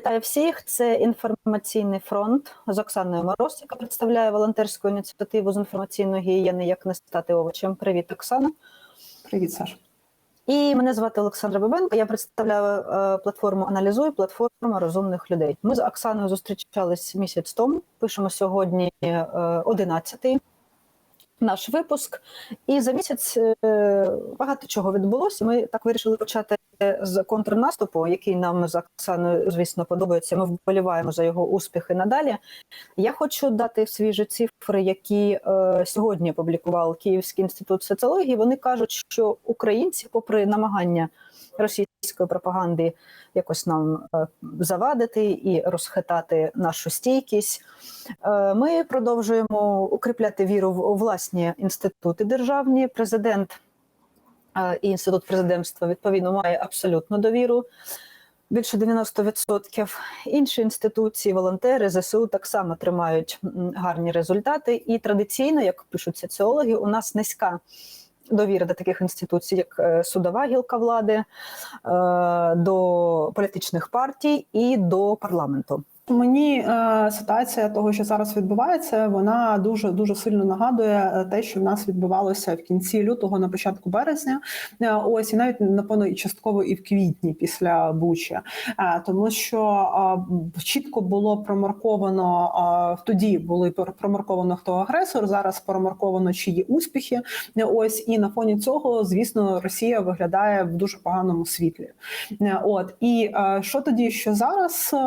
Вітаю всіх. Це інформаційний фронт з Оксаною Мороз, яка представляє волонтерську ініціативу з інформаційної гігієни Як не стати овочем. Привіт, Оксана. Привіт, Саш. І мене звати Олександра Бабенко. Я представляю е, платформу Аналізуй, платформа розумних людей. Ми з Оксаною зустрічались місяць тому. Пишемо сьогодні е, 11-й наш випуск. І за місяць е, багато чого відбулося. Ми так вирішили почати з контрнаступу, який нам з Оксаною, звісно, подобається. Ми вболіваємо за його успіхи надалі. Я хочу дати свіжі цифри, які е, сьогодні опублікував Київський інститут соціології. Вони кажуть, що українці, попри намагання російської пропаганди якось нам е, завадити і розхитати нашу стійкість, е, ми продовжуємо укріпляти віру в власні інститути державні. Президент е, і інститут президентства відповідно має абсолютну довіру. Більше 90%. Інші інституції, волонтери, ЗСУ так само тримають гарні результати. І традиційно, як пишуть соціологи, у нас низька довіра до таких інституцій, як е, судова гілка влади, е, до політичних партій і до парламенту. Мені е, ситуація того, що зараз відбувається, вона дуже дуже сильно нагадує е, те, що в нас відбувалося в кінці лютого, на початку березня. Е, ось і навіть напевно і частково і в квітні після Бучі, е, тому що е, чітко було промарковано е, тоді були промарковано хто агресор. Зараз промарковано чиї успіхи. Е, Ось і на фоні цього, звісно, Росія виглядає в дуже поганому світлі. Е, От і е, що тоді, що зараз е,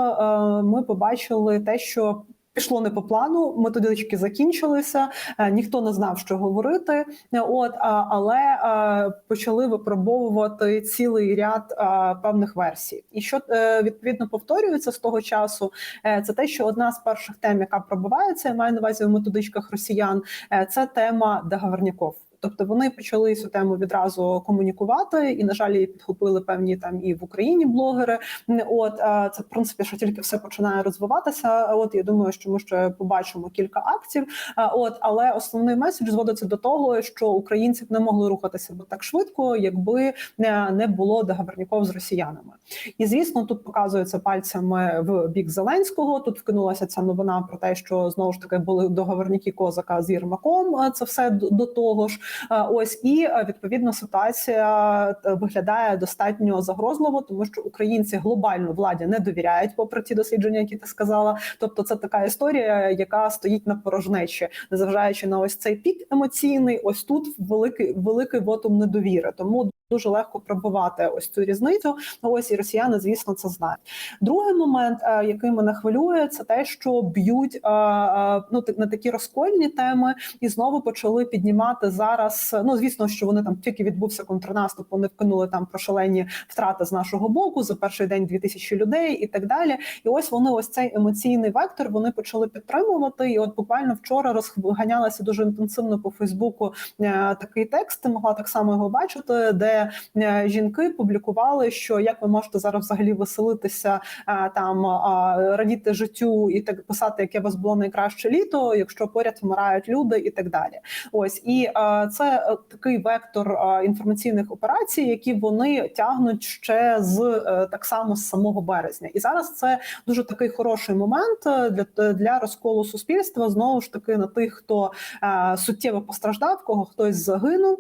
ми побачили те, що. Пішло не по плану, методички закінчилися, е, ніхто не знав, що говорити. Е, От але е, почали випробовувати цілий ряд певних версій. І що відповідно повторюється з того часу, це те, що одна з перших тем, яка пробивається, я маю на увазі в методичках росіян, це тема договорняков. Тобто вони почали цю тему відразу комунікувати, і на жаль, її підхопили певні там і в Україні блогери. От це в принципі, що тільки все починає розвиватися. От я думаю, що ми ще побачимо кілька актів. От, але основний меседж зводиться до того, що українці б не могли рухатися б так швидко, якби не, було договорняков з росіянами. І звісно, тут показується пальцями в бік Зеленського. Тут вкинулася ця новина про те, що знову ж таки були договорники Козака з Єрмаком. Це все до того ж. Е, Ось і е, відповідно ситуація е, виглядає достатньо загрозливо, тому що українці глобально владі не довіряють, попри ті дослідження, які ти сказала. Тобто, це така історія, яка стоїть на порожнечі, незважаючи на ось цей пік емоційний. Ось тут великий великий вотум недовіри. Тому дуже легко пробивати ось цю різницю. Ось і росіяни, звісно, це знають. Другий момент, е, який мене хвилює, це те, що б'ють е, е, ну на такі розкольні теми, і знову почали піднімати зараз. Ну звісно, що вони там тільки відбувся контрнаступ, вони вкинули там про шалені втрати з нашого боку за перший день 2000 людей і так далі. І ось вони ось цей емоційний вектор вони почали підтримувати. І от буквально вчора розганялася дуже інтенсивно по Фейсбуку такий текст. Ти могла так само його бачити, де е, жінки публікували, що як ви можете зараз взагалі веселитися е, там е, радіти життю і так писати, яке у вас було найкраще літо, якщо поряд вмирають люди, і так далі. Ось і це такий вектор інформаційних операцій, які вони тягнуть ще з так само з самого березня. І зараз це дуже такий хороший момент для, для розколу суспільства. Знову ж таки на тих, хто суттєво постраждав, кого хтось загинув,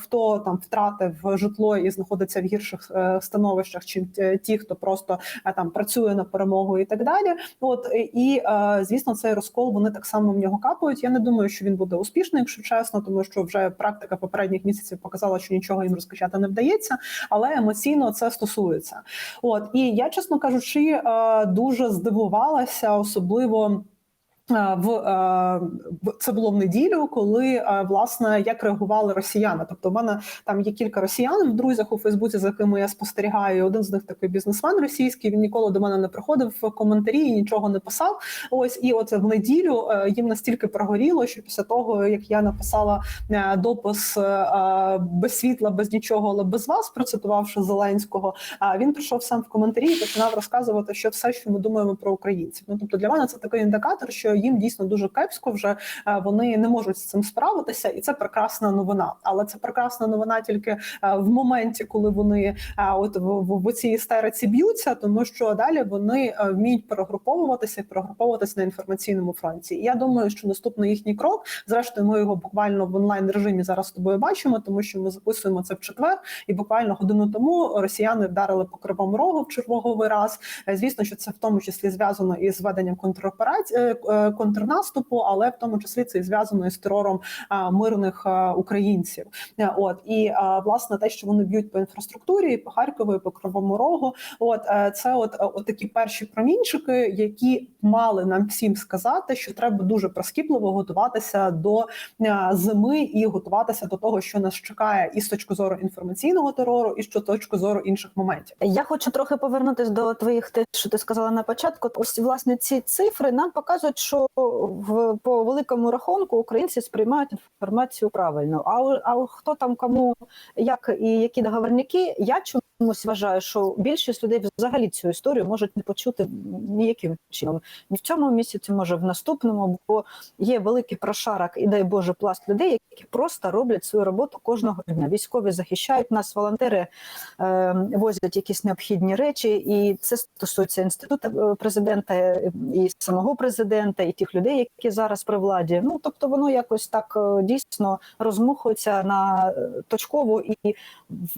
хто там втратив житло і знаходиться в гірших е, становищах, чим ті- ті, хто просто е, там працює на перемогу і так далі. От е, і е, звісно, цей розкол вони так само в нього капають. Я не думаю, що він буде успішний, якщо чесно, тому що вже практика попередніх місяців показала, що нічого їм розкачати не вдається, але емоційно це стосується. От і я, чесно кажучи, е, дуже здивувалася, особливо. В це було в неділю, коли власне як реагували росіяни. Тобто, в мене там є кілька росіян в друзях у Фейсбуці, за якими я спостерігаю. Один з них такий бізнесмен російський. Він ніколи до мене не приходив в коментарі і нічого не писав. Ось і от в неділю е, їм настільки прогоріло, що після того як я написала е, допис е, без світла, без нічого, але без вас, процитувавши Зеленського. Він прийшов сам в коментарі і починав розказувати, що все, що ми думаємо про українців. Ну тобто для мене це такий індикатор, що що їм дійсно дуже кепсько вже е, вони не можуть з цим справитися, і це прекрасна новина. Але це прекрасна новина тільки е, в моменті, коли вони е, от в, в, в цій істериці б'ються, тому що далі вони вміють перегруповуватися і перегруповуватися на інформаційному фронті. І я думаю, що наступний їхній крок, зрештою, ми його буквально в онлайн режимі зараз з тобою бачимо, тому що ми записуємо це в четвер, і буквально годину тому росіяни вдарили по кривому рогу в черговий раз. Звісно, що це в тому числі зв'язано із веденням контроперації контрнаступу, але в тому числі це і зв'язано із терором мирних українців. Е, От і власне те, що вони б'ють по інфраструктурі, по Харкову, по Кривому Рогу. От е, це от, от такі перші промінчики, які мали нам всім сказати, що треба дуже прискіпливо готуватися до е, зими і готуватися до того, що нас чекає, і з точки зору інформаційного терору, і з точки зору інших моментів. Я хочу трохи повернутися до твоїх те, що ти сказала на початку. Ось власне ці цифри нам показують, що в по великому рахунку українці сприймають інформацію правильно. А, а хто там кому як і які договорники, я чомусь вважаю, що більшість людей взагалі цю історію можуть не почути ніяким чином. Ні в цьому місяці, може в наступному, бо є великий прошарок і дай Боже пласт людей, які просто роблять свою роботу кожного дня. Військові захищають нас, волонтери е, возять якісь необхідні речі, і це стосується інституту е, президента і самого президента, і тих людей, які зараз при владі. Ну тобто воно якось так е, дійсно розмухується на е, точкову і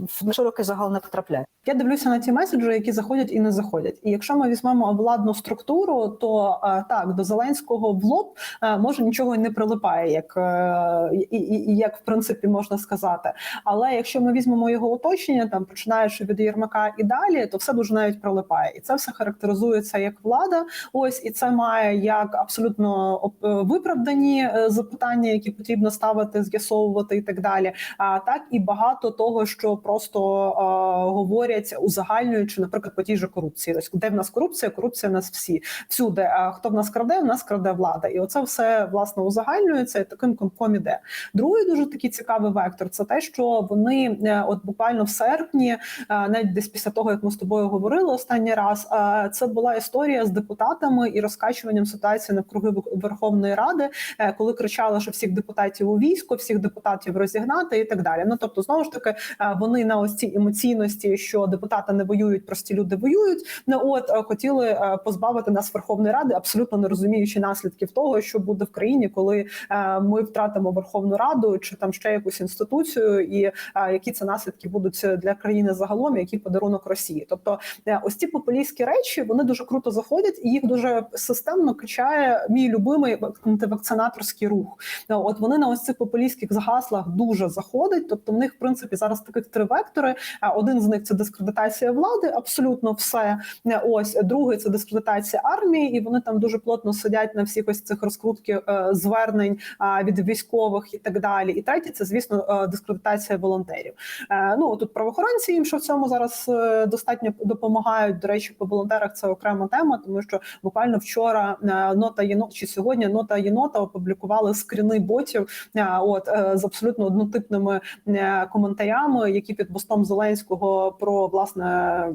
в широкий загал не потрапляє. Я дивлюся на ті меседжі, які заходять і не заходять. І якщо ми візьмемо владну структуру, то е, так до Зеленського в лоб е, може нічого і не прилипає, як е, і, і, як в принципі можна сказати. Але якщо ми візьмемо його оточення, там починаючи від Єрмака і далі, то все дуже навіть прилипає, і це все характеризується як влада. Ось і це має як абсолютно виправдані запитання, які потрібно ставити, з'ясовувати і так далі. А так і багато того, що просто говорять узагальнюючи, наприклад, по тій же корупції. Ось де в нас корупція, корупція в нас всі всюди. А хто в нас краде, в нас краде влада, і оце все власне узагальнюється і таким комком іде. Другий дуже такий цікавий вектор це те, що вони е, от буквально в серпні, е, навіть десь після того, як ми з тобою говорили останній раз, е, це була історія з депутатами і розкачуванням ситуації навкруги Верховної Ради, коли кричали, що всіх депутатів у військо, всіх депутатів розігнати і так далі. Ну тобто, знову ж таки, вони на ось цій емоційності, що депутати не воюють, прості люди воюють. Ну от е, хотіли е, позбавити нас Верховної Ради, абсолютно не розуміючи наслідків того, що буде в країні, коли е, ми втратимо Верховну Раду чи там ще якусь інституцію, і які це наслідки будуть для країни загалом, який подарунок Росії. Тобто, ось ці популістські речі вони дуже круто заходять, і їх дуже системно качає мій любимий антивакцинаторський рух. От вони на ось цих популістських гаслах дуже заходять. Тобто, в них в принципі зараз таких три вектори. Один з них це дискредитація влади, абсолютно все. Е, Ось другий це дискредитація армії, і вони там дуже плотно сидять на всіх ось цих розкрутки е, звернень від військових і так далі. І третє це звісно е, дискредитація волонтерів. Е, Ну тут правоохоронці їм що в цьому зараз е, достатньо допомагають. До речі, по волонтерах це окрема тема, тому що буквально вчора е, нота єнот чи сьогодні нота єнота опублікували скріни ботів. е, От е, з абсолютно однотипними е, коментарями, які під постом Зеленського про власне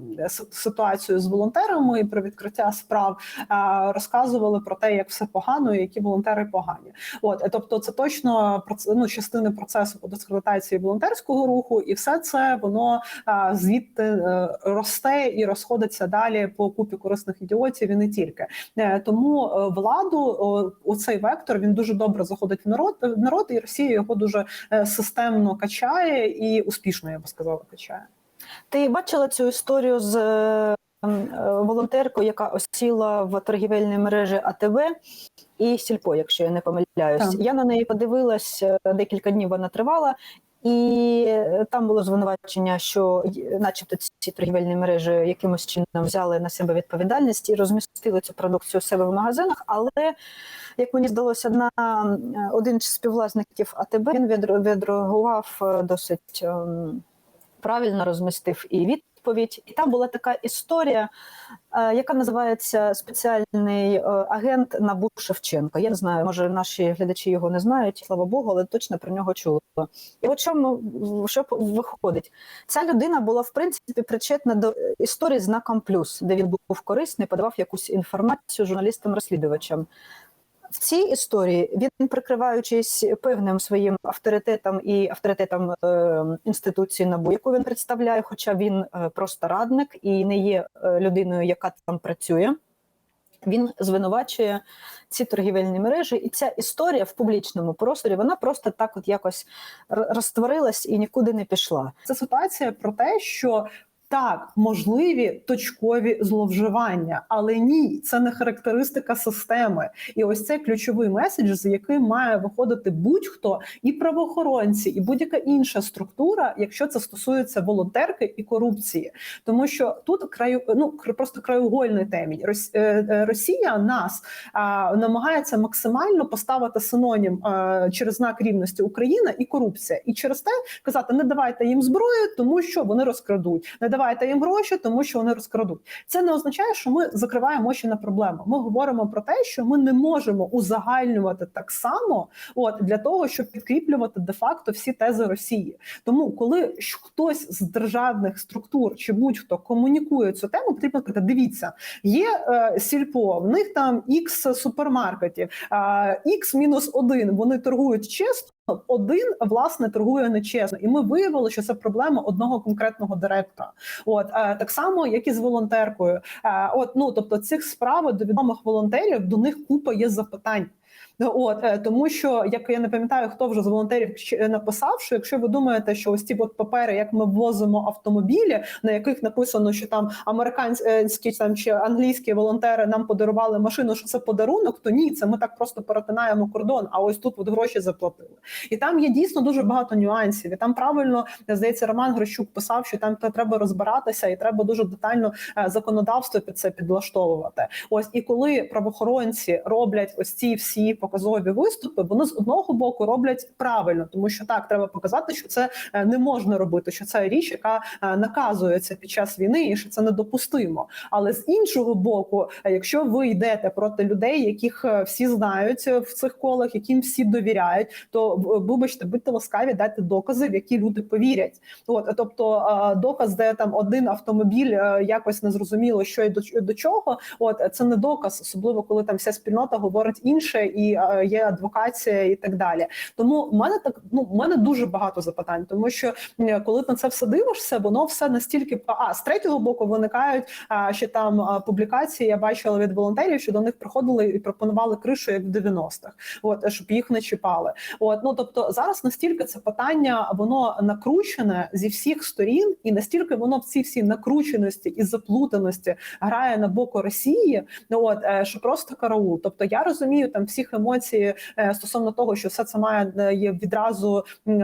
ситуацію з волонтерами і про відкриття справ розказували про те, як все погано, і які волонтери погані. От е, тобто, це точно ну, частини процесу по дискредитації волонтерського руху, і все це воно звідти е, росте і розходиться далі по купі корисних ідіотів і не тільки. Е, Тому владу о, оцей вектор він дуже добре заходить в народ в народ, і Росія його дуже системно качає і успішно, я би сказала, качає. Ти бачила цю історію з е, е, волонтеркою, яка осіла в торгівельній мережі АТВ і Сільпо, якщо я не помиляюсь. Так. Я на неї подивилась е, декілька днів. Вона тривала. І там було звинувачення, що начебто ці торгівельні мережі якимось чином взяли на себе відповідальність і розмістили цю продукцію у себе в магазинах. Але як мені здалося, на один з співвласників АТБ він відре- відреагував досить ем, правильно розмістив і відповідь. І там була така історія, е, яка називається спеціальний е, агент Набу Шевченко. Я не знаю, може наші глядачі його не знають, слава Богу, але точно про нього чули. І от чому що виходить? Ця людина була в принципі причетна до історії знаком плюс, де він був корисний, подавав якусь інформацію журналістам-розслідувачам. В цій історії він, прикриваючись певним своїм авторитетом і авторитетом е, інституції НАБУ, яку він представляє, хоча він е, просто радник і не є е, людиною, яка там працює. Він звинувачує ці торгівельні мережі, і ця історія в публічному просторі вона просто так, от якось розтворилась і нікуди не пішла. Це ситуація про те, що так, можливі точкові зловживання, але ні, це не характеристика системи. І ось це ключовий меседж, з яким має виходити будь-хто, і правоохоронці, і будь-яка інша структура, якщо це стосується волонтерки і корупції, тому що тут краю ну просто краєугольний темінь. Е, е, Росія нас а, намагається максимально поставити синонім е, через знак рівності Україна і корупція, і через те казати: не давайте їм зброю, тому що вони розкрадуть. Не давайте їм гроші, тому що вони розкрадуть. Це не означає, що ми закриваємо очі на проблему. Ми говоримо про те, що ми не можемо узагальнювати так само, от для того, щоб підкріплювати де-факто всі тези Росії. Тому, коли хтось з державних структур чи будь-хто комунікує цю тему, потрібно сказати: дивіться, є е, сільпо, в них там ікс супермаркетів, ікс мінус один. Вони торгують чесно. Один власне торгує нечесно, і ми виявили, що це проблема одного конкретного директора. От е, так само, як і з волонтеркою. Е, от ну тобто, цих справ до відомих волонтерів до них купа є запитань. Ну, От е, тому, що як я не пам'ятаю, хто вже з волонтерів написав, що якщо ви думаєте, що ось ці от папери, як ми ввозимо автомобілі, на яких написано, що там американські там чи англійські волонтери нам подарували машину, що це подарунок, то ні, це ми так просто перетинаємо кордон. А ось тут от гроші заплатили. І там є дійсно дуже багато нюансів. І там правильно здається, Роман Грищук писав, що там треба розбиратися, і треба дуже детально е, законодавство під це підлаштовувати. Ось і коли правоохоронці роблять ось ці всі показові виступи, вони з одного боку роблять правильно, тому що так треба показати, що це е, не можна робити, що це річ, яка е, наказується під час війни, і що це недопустимо. Але з іншого боку, е, якщо ви йдете проти людей, яких всі знають в цих колах, яким всі довіряють, то вибачте, будьте ласкаві, дайте докази, в які люди повірять. От тобто доказ, де там один автомобіль якось незрозуміло, що й до, чого. От це не доказ, особливо коли там вся спільнота говорить інше, і є адвокація, і так далі. Тому в мене так ну в мене дуже багато запитань, тому що коли на це все дивишся, воно все настільки а з третього боку виникають а, ще там публікації. Я бачила від волонтерів, що до них приходили і пропонували кришу як в 90-х, от щоб їх не чіпали. От ну тобто зараз настільки це питання воно накручене зі всіх сторін, і настільки воно в цій всій накрученості і заплутаності грає на боку Росії. От е, що просто караул. Тобто я розумію там всіх емоцій е, стосовно того, що все це має е, є відразу е,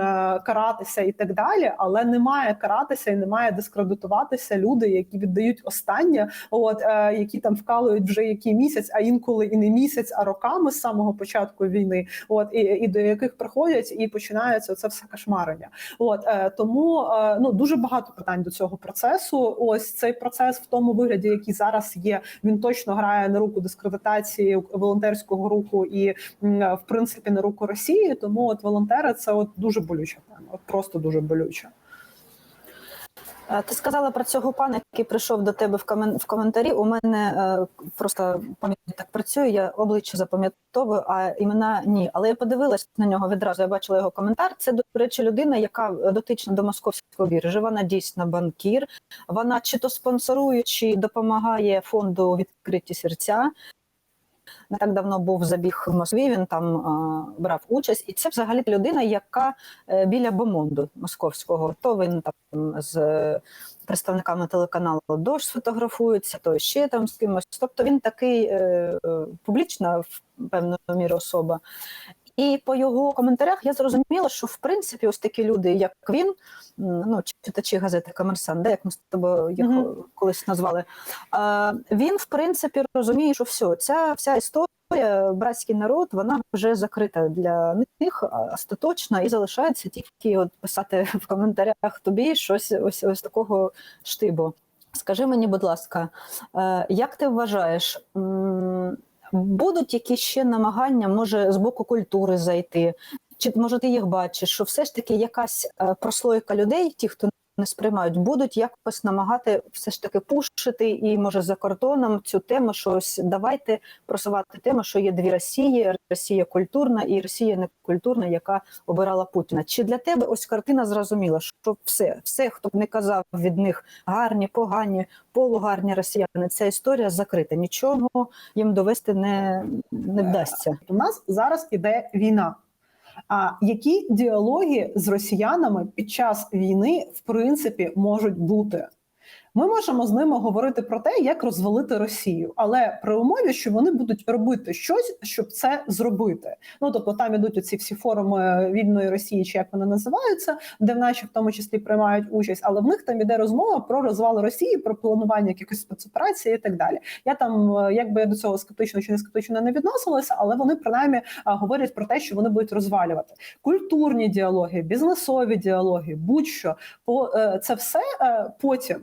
каратися і так далі, але не має каратися і не має дискредитуватися люди, які віддають останнє, от які там вкалують вже який місяць, а інколи і не місяць, а роками з самого початку війни. От і, і до яких приходять і починається це все кошмарення. От тому ну дуже багато питань до цього процесу. Ось цей процес в тому вигляді, який зараз є, він точно грає на руку дискредитації волонтерського руху і в принципі на руку Росії. Тому от волонтери це от дуже болюча тема, просто дуже болюча. Ти сказала про цього пана, який прийшов до тебе в комен- в коментарі. У мене е, просто пам'ять так працює, я обличчя запам'ятовую, а імена ні. Але я подивилась на нього відразу. Я бачила його коментар. Це, до речі, людина, яка дотична до московської біржі. Вона дійсно банкір. Вона чи то спонсорує, чи допомагає фонду відкриті серця. Не так давно був забіг в Москві. Він там е, брав участь, і це взагалі людина, яка е, біля Бомонду московського. То він там з представниками телеканалу Дощ сфотографується, то ще там з кимось. Тобто він такий е, е, публічна в певну міру особа. І по його коментарях я зрозуміла, що в принципі ось такі люди, як він, ну читачі газети Комерсант, де як ми з тобою їх Мгм. колись назвали, а, він в принципі розуміє, що все, ця вся історія, братський народ, вона вже закрита для них остаточно і залишається тільки от писати в коментарях тобі щось ось ось такого штибу. Скажи мені, будь ласка, е, як ти вважаєш? Будуть якісь ще намагання, може, з боку культури зайти? Чи може ти їх бачиш, що все ж таки якась е, прослойка людей, ті, хто не сприймають, будуть якось намагати все ж таки пушити і може за кордоном цю тему, що ось давайте просувати тему, що є дві Росії: Росія культурна і Росія некультурна, яка обирала Путіна. Чи для тебе ось картина зрозуміла, що все, все, хто б не казав від них гарні, погані, полугарні росіяни, ця історія закрита. Нічого їм довести не, не вдасться. У нас зараз іде війна. А які діалоги з росіянами під час війни в принципі можуть бути? Ми можемо з ними говорити про те, як розвалити Росію, але при умові, що вони будуть робити щось, щоб це зробити. Ну тобто там ідуть оці всі форуми вільної Росії, чи як вони називаються, де в наші в тому числі приймають участь, але в них там іде розмова про розвал Росії, про планування якихось спецоперацій і так далі. Я там, якби я до цього скептично чи не скептично не відносилася, але вони принаймні говорять про те, що вони будуть розвалювати культурні діалоги, бізнесові діалоги, будь-що по е, це все е, потім.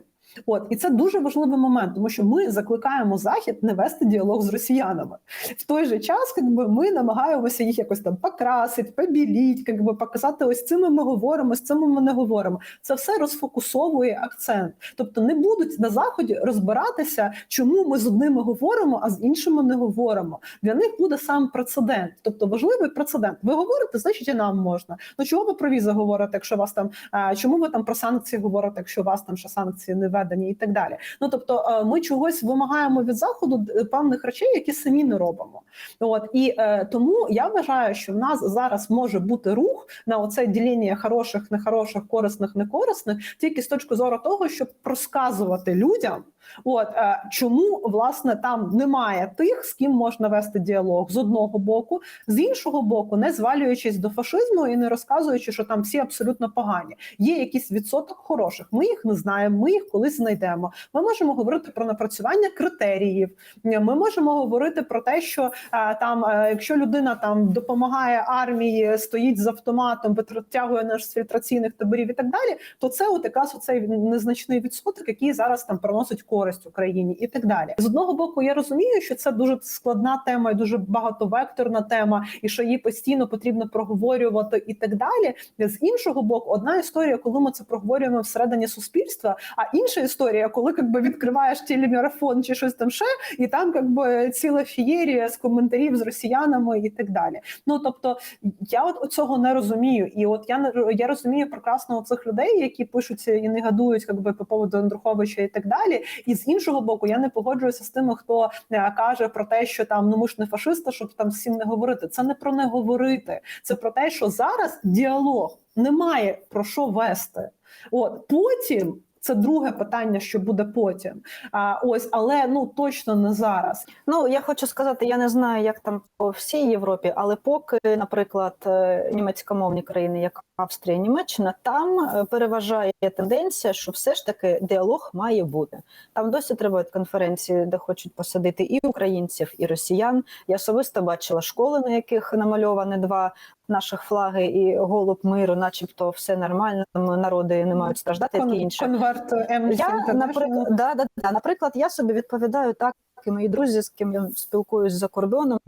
От і це дуже важливий момент, тому що ми закликаємо захід не вести діалог з росіянами. В той же час, якби ми намагаємося їх якось там покрасити, побіліть, якби показати, ось цими ми говоримо, з цими ми не говоримо. Це все розфокусовує акцент. Тобто не будуть на заході розбиратися, чому ми з одними говоримо, а з іншими не говоримо. Для них буде сам прецедент, тобто важливий прецедент. Ви говорите, значить і нам можна. Ну чого ви про візи говорите, якщо вас там чому ви там про санкції говорите, якщо вас там ще санкції не введені, і так далі. Ну тобто, е, ми чогось вимагаємо від заходу е, певних речей, які самі не робимо. От і е, тому я вважаю, що в нас зараз може бути рух на оце ділення хороших, нехороших, корисних, некорисних, тільки з точки зору того, щоб розказувати людям. От е, чому власне там немає тих, з ким можна вести діалог з одного боку, з іншого боку, не звалюючись до фашизму і не розказуючи, що там всі абсолютно погані. Є якийсь відсоток хороших. Ми їх не знаємо. Ми їх колись знайдемо. Ми можемо говорити про напрацювання критеріїв. Ми можемо говорити про те, що е, там, е, якщо людина там допомагає армії, стоїть з автоматом, витягує наш з фільтраційних таборів і так далі, то це от якраз оцей незначний відсоток, який зараз там приносить користь Україні і так далі. З одного боку, я розумію, що це дуже складна тема і дуже багатовекторна тема, і що її постійно потрібно проговорювати і так далі. З іншого боку, одна історія, коли ми це проговорюємо всередині суспільства, а інша історія, коли якби відкриваєш телемарафон чи щось там ще, і там якби ціла фієрія з коментарів з росіянами і так далі. Ну тобто я от цього не розумію, і от я не я розумію прекрасно цих людей, які пишуть і негодують якби по поводу Андруховича і так далі. І з іншого боку, я не погоджуюся з тими, хто е, каже про те, що там ну ми ж не фашисти, щоб там всім не говорити. Це не про не говорити, це про те, що зараз діалог немає про що вести. От потім. Це друге питання, що буде потім. А ось, але ну точно не зараз. Ну я хочу сказати, я не знаю, як там по всій Європі, але поки, наприклад, е, німецькомовні країни, як Австрія, Німеччина, там е, переважає тенденція, що все ж таки діалог має бути. Там досі тривають конференції, де хочуть посадити і українців, і росіян. Я особисто бачила школи, на яких намальовані два наших флаги і голуб миру, начебто, все нормально. Народи не мають страждати, таке інше. Конверт Я, наприклад, да, да, да, наприклад, я собі відповідаю так, і мої друзі, з ким я спілкуюсь за кордоном,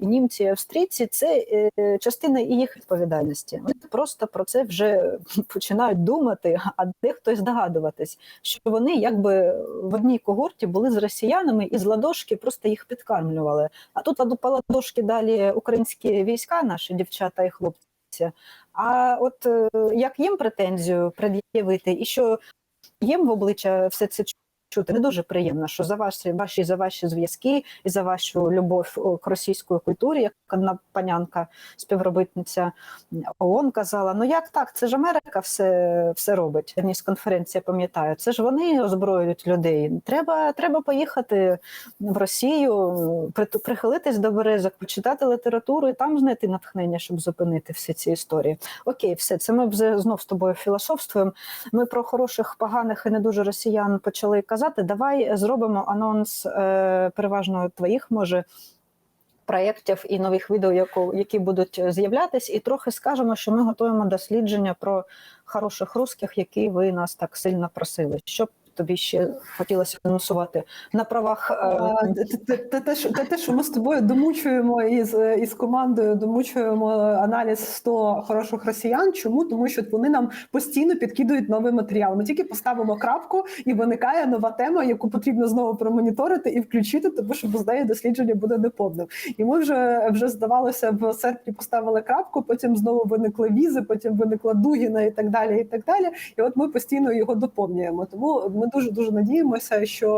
і німці, і австрійці, це е, частина і їх відповідальності. Вони просто про це вже починають думати, а дехто й здогадуватись, що вони якби в одній когорті були з росіянами і з ладошки просто їх підкармлювали. А тут по ладошки далі українські війська, наші дівчата і хлопці. А от е, як їм претензію пред'явити, і що їм в обличчя все це чути не дуже приємно, що за ваші ваші за ваші зв'язки і за вашу любов к російської культурі, як одна панянка, співробітниця ООН казала: ну як так? Це ж Америка все все робить. Верніше, конференція пам'ятаю. Це ж вони озброюють людей. Треба треба поїхати в Росію, прихилитись до березок, почитати літературу і там знайти натхнення, щоб зупинити всі ці історії. Окей, все це ми знов з тобою філософствуємо. Ми про хороших, поганих і не дуже росіян почали казати. Давай зробимо анонс е, переважно твоїх може. Проєктів і нових відео, які будуть з'являтись, і трохи скажемо, що ми готуємо дослідження про хороших русських, які ви нас так сильно просили. Щоб тобі ще хотілося анонсувати на правах. е, те- те- що ми з тобою домучуємо із, із командою, домучуємо аналіз 100 хороших росіян. Чому? Тому що вони нам постійно підкидують новий матеріал. Ми тільки поставимо крапку, і виникає нова тема, яку потрібно знову промоніторити і включити, тому що без неї дослідження буде неповним. І ми вже вже здавалося в серпні поставили крапку. Потім знову виникли візи, потім виникла Дугіна і так далі. І так далі. І от ми постійно його доповнюємо. Тому ми дуже дуже надіємося, що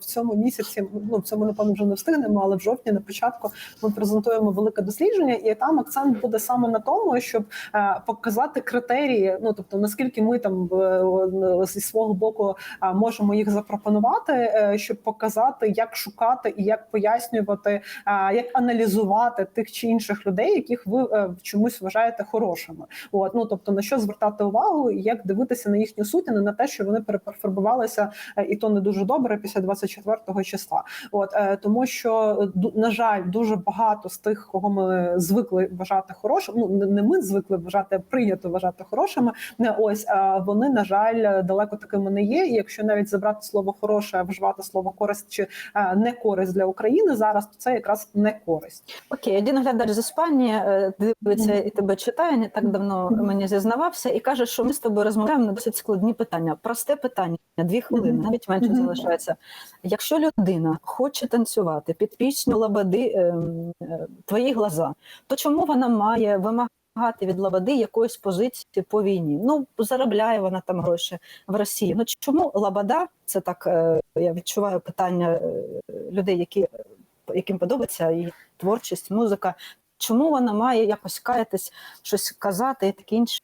в цьому місяці ну в цьому напевно вже не встигнемо, але в жовтні на початку ми презентуємо велике дослідження, і там акцент буде саме на тому, щоб е, показати критерії. Ну тобто наскільки ми там е, зі свого боку е, можемо їх запропонувати, щоб показати, як шукати і як пояснювати, як аналізувати тих чи інших людей, яких ви чомусь вважаєте хорошими. От ну тобто на що звертати увагу, і як дивитися на їхню суть, а не на те, що вони перефарбувалися, е, і то не дуже добре після 24 числа. От е, тому, що ду- на жаль, дуже багато з тих, кого ми звикли вважати хорошим. Ну не- ми звикли вважати, а прийнято вважати хорошими. Не ось вони на жаль далеко такими не є. І якщо навіть забрати слово хороше, а вживати слово користь чи е, не користь для України зараз, то це якраз не користь. Окей, один глядач з Іспанії е, дивиться і тебе читає, не так давно мені зізнавався, і каже, що ми з тобою розмовляємо на досить складні питання. Просте питання, дві хвилини, Мгм. навіть менше залишається. Якщо людина хоче танцювати під пісню Лабади ем, е, твої глаза, то чому вона має вимагати? від Лабади якоїсь позиції по війні. Ну заробляє вона там гроші в Росії. Ну чому Лабада? Це так е, я відчуваю питання е, людей, які яким подобається і творчість, музика. Чому вона має якось каятись, щось казати і таке інше?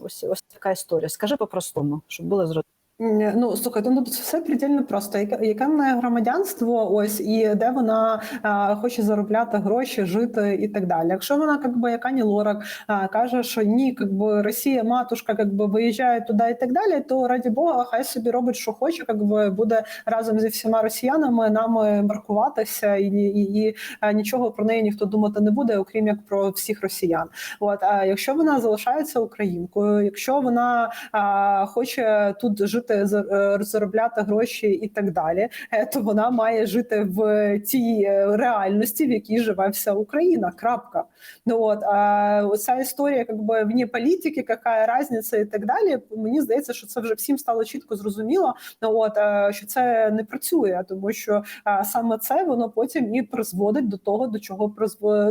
Ось ось така історія. Скажи по-простому, щоб було зрозуміло. Ні, Ну слухайте, ну це все предельно просто. Яке, яке в неї громадянство, ось і де вона а, хоче заробляти гроші, жити і так далі. Якщо вона, як би, як Ані Лорак, а, каже, що ні, як би Росія, матушка, як би виїжджає туди і так далі, то раді Бога, хай собі робить, що хоче, як би буде разом зі всіма росіянами нами маркуватися, і, і, і а, нічого про неї ніхто думати не буде, окрім як про всіх росіян. От а якщо вона залишається українкою, якщо вона а, хоче тут жити, е, заробляти гроші і так далі, е, то вона має жити в цій е, реальності, в якій живе вся Україна. Крапка. Ну от а оця історія, якби вні політики, яка різниця і так далі. Мені здається, що це вже всім стало чітко зрозуміло. Ну от е, що це не працює, тому що саме це воно потім і призводить до того, до чого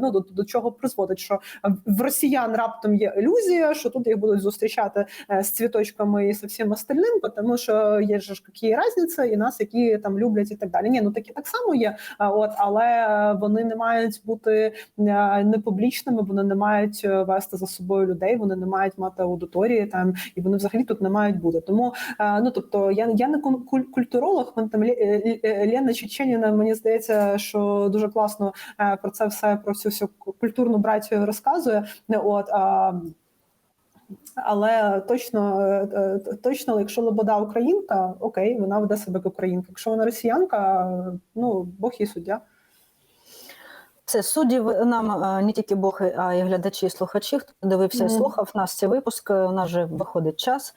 ну, до, до чого призводить, що в росіян раптом є ілюзія, що тут їх будуть зустрічати е, з цвіточками і з всім остальним, тому що є ж які різниця, і нас, які там люблять, і так далі. Ні, ну такі так само є. От але вони не мають бути е, непублічними, вони не мають е, вести за собою людей, вони не мають мати аудиторії там, і вони взагалі тут не мають бути. Тому е, ну тобто, я я не культуролог, мен там Лена Чеченіна. Мені здається, що дуже класно про це все про всю всю культурну братію розказує. От а, але точно, е, е, точно, якщо Лобода українка, окей, вона веде себе як українка. Якщо вона росіянка, ну Бог її суддя. Це суддів нам е, не тільки Бог, а й глядачі і слухачі. Хто дивився і слухав нас ці випуски. У нас вже виходить час.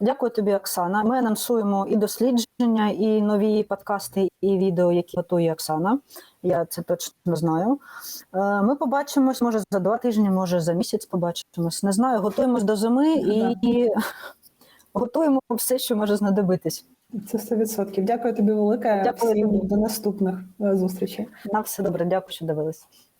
Дякую тобі, Оксана. Ми анонсуємо і дослідження, і нові подкасти, і відео, які готує Оксана. Я це точно знаю. Е, Ми побачимось, може, за два тижні, може за місяць побачимось. Не знаю. Готуємось до зими і готуємо все, що може знадобитись. Це 100%. Дякую тобі велике. Дякую Всім до наступних е, зустрічей. На все добре, дякую, що дивились.